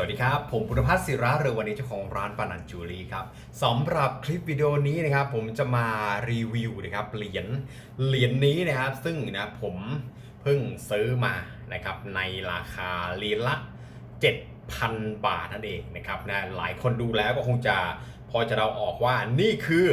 สวัสดีครับ ผมพุทธพัฒน์ศิระเรือวันนี้เจ้าของร้านปานันจูรีครับสำหรับคลิปวิดีโอนี้นะครับ ผมจะมารีวิวนะครับเหรียญเหรียญนี้นะครับ ซึ่งนะผมเพิ่งซื้อมานะครับ ในราคาเหรียญละ 7,000 บาทนั่นเองนะครับนะหลายคนดูแล้วก็คงจะพอจะเราออกว่านี่คือ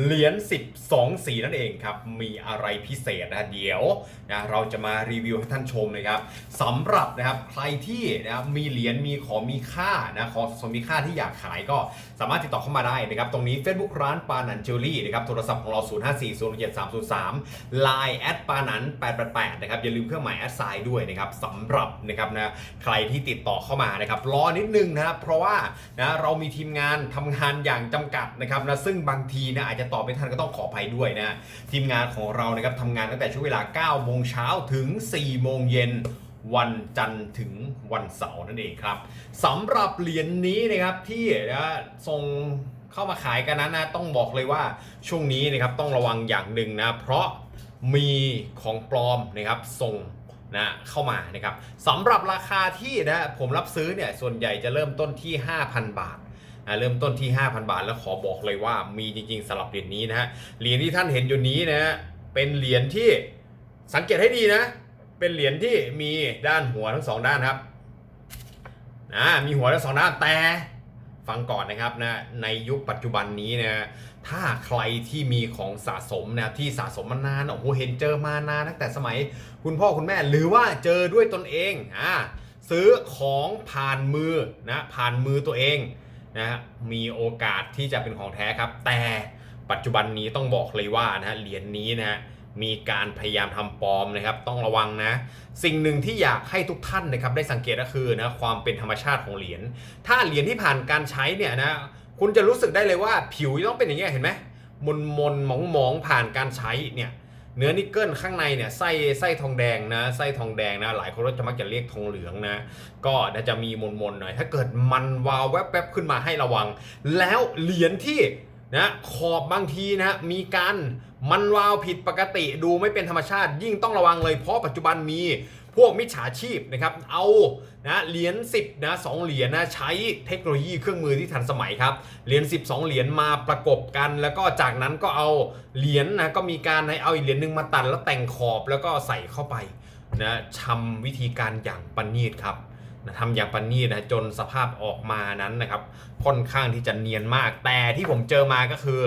เหรียญ12 สีนั่นเองครับ มีอะไรพิเศษนะเดี๋ยวนะเราจะมารีวิวให้ท่านชมนะครับสำหรับนะครับใครที่นะครับมีเหรียญมีของมีค่านะของของมีค่าที่อยากขายก็สามารถติดต่อเข้ามาได้นะครับ ตรงนี้ Facebook ร้านปานันเจอรี่นะครับโทรศัพท์ของเรา 0 5 4 0 7 3 0 3 Line แอดปานัน888นะครับอย่าลืมเครื่องหมายแอดไซน์ด้วยนะครับสำหรับนะครับนะใครที่ติดต่อเข้ามานะครับรอนิดนึงนะครับเพราะว่านะเรามีทีมงานทำงานอย่างจำกัดนะครับนะซึ่งบางทีนะอาจจะตอบไม่ทันก็ต้องขออภัยด้วยนะทีมงานของเรานะครับทำงานตั้งแต่ช่วงเวลา 9 โมงเช้าถึง 4 โมงเย็นวันจันทร์ถึงวันเสาร์นั่นเองครับสำหรับเหรียญนี้นะครับที่นะส่งเข้ามาขายกันนั้นนะต้องบอกเลยว่าช่วงนี้นะครับต้องระวังอย่างหนึ่งนะเพราะมีของปลอมนะครับส่งนะเข้ามานะครับสำหรับราคาที่นะผมรับซื้อเนี่ยส่วนใหญ่จะเริ่มต้นที่ 5,000 บาท เริ่มต้นที่ 5,000 บาท แล้วขอบอกเลยว่ามีจริงๆสำหรับเหรียญนี้นะฮะเหรียญที่ท่านเห็นอยู่นี้นะฮะเป็นเหรียญที่สังเกตให้ดีนะ เป็นเหรียญที่มีด้านหัวทั้งสองด้านครับนะมีหัวทั้งสองด้านแต่ฟังก่อนนะครับนะในยุคปัจจุบันนี้นะถ้าใครที่มีของสะสมนะที่สะสมมานานโอ้โหเห็นเจอมานานตั้งแต่สมัย คุณพ่อคุณแม่หรือว่าเจอด้วยตนเองอ่าซื้อของผ่านมือนะผ่านมือตัวเอง นะมีโอกาสที่จะเป็นของแท้ครับ แต่ปัจจุบันนี้ต้องบอกเลยว่านะเหรียญนี้นะมีการพยายามทำปลอมนะครับ ต้องระวังนะ สิ่งหนึ่งที่อยากให้ทุกท่านนะครับ ได้สังเกตก็คือนะความเป็นธรรมชาติของเหรียญถ้าเหรียญที่ผ่านการใช้เนี่ยนะคุณจะรู้สึกได้เลยว่าผิวต้องเป็นอย่างเงี้ยเห็นไหมมนมนหมองหมองผ่านการใช้เนี่ย เนื้อนิกเกิลข้างในเนี่ยไส้ไส้ทองแดงนะไส้ทองแดงนะหลายคนก็จะมักจะเรียกทองเหลืองนะก็จะมีมนมนๆหน่อย ถ้าเกิดมันวาวแวบๆขึ้นมาให้ระวัง แล้วเหรียญที่นะขอบบางทีนะมีการมันวาวผิดปกติดูไม่เป็นธรรมชาติยิ่งต้องระวังเลยเพราะปัจจุบันมี พวกมิจฉาชีพนะครับเอานะเหรียญ10นะสองเหรียญนะใช้เทคโนโลยีเครื่องมือที่ทันสมัยครับเหรียญ12 เหรียญมาประกบกัน แล้วก็จากนั้นก็เอาเหรียญนะก็มีการให้เอาอีกเหรียญหนึ่งมาตัดแล้วแต่งขอบแล้วก็ใส่เข้าไปนะทำวิธีการอย่างประณีตครับนะทำอย่างปานนีตนะจนสภาพออกมานั้นนะครับค่อนข้างที่จะเนียนมากแต่ที่ผมเจอมาก็คือ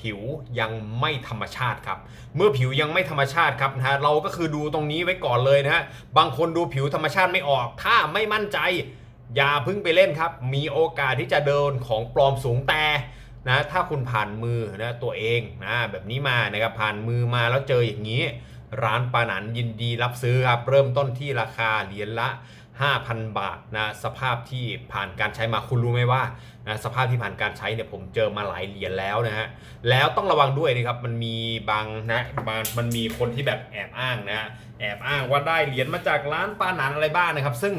ผิวยังไม่ธรรมชาติครับ เมื่อผิวยังไม่ธรรมชาติครับนะฮะเราก็คือดูตรงนี้ไว้ก่อนเลยนะฮะบางคนดูผิวธรรมชาติไม่ออก ถ้าไม่มั่นใจ อย่าพึ่งไปเล่นครับ มีโอกาสที่จะเดินของปลอมสูงแต่นะถ้าคุณผ่านมือนะตัวเองนะแบบนี้มานะครับผ่านมือมาแล้วเจออย่างนี้ ร้านปานันยินดีรับซื้อครับ เริ่มต้นที่ราคาเหรียญละ 5,000 บาทนะสภาพที่ผ่านการใช้มาคุณรู้ไหมว่านะสภาพที่ผ่านการใช้เนี่ยผมเจอมาหลายเหรียญแล้วนะฮะแล้วต้องระวังด้วยนะครับมันมีบางนะบางมันมีคนที่แบบแอบอ้างนะแอบอ้างว่าได้เหรียญมาจากร้านปานันอะไรบ้างนะครับ ซึ่ง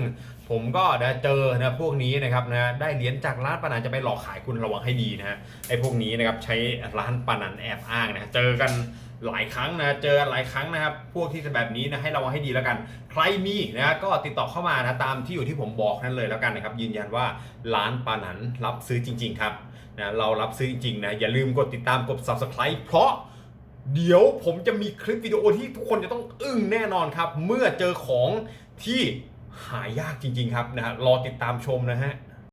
ผมก็นะเจอนะพวกนี้นะครับนะได้เหรียญจากร้านปานันจะไปหลอกขายคุณระวังให้ดีนะฮะไอ้พวกนี้นะครับใช้ร้านปานันแอบอ้างนะเจอกันหลายครั้งนะเจอหลายครั้งนะครับ พวกที่แบบนี้นะให้ระวังให้ดีแล้วกัน ใครมีนะก็ติดต่อเข้ามานะตามที่อยู่ที่ผมบอกนั่นเลยแล้วกันนะครับ ยืนยันว่าร้านปานันรับซื้อจริง ๆ ครับนะเรารับซื้อจริงๆนะอย่าลืมกดติดตามกด subscribe เพราะเดี๋ยวผมจะมีคลิปวิดีโอที่ทุกคนจะต้องอึ้งแน่นอนครับ เมื่อเจอของที่ หายากจริง ๆ ครับนะฮะรอติดตามชมนะฮะ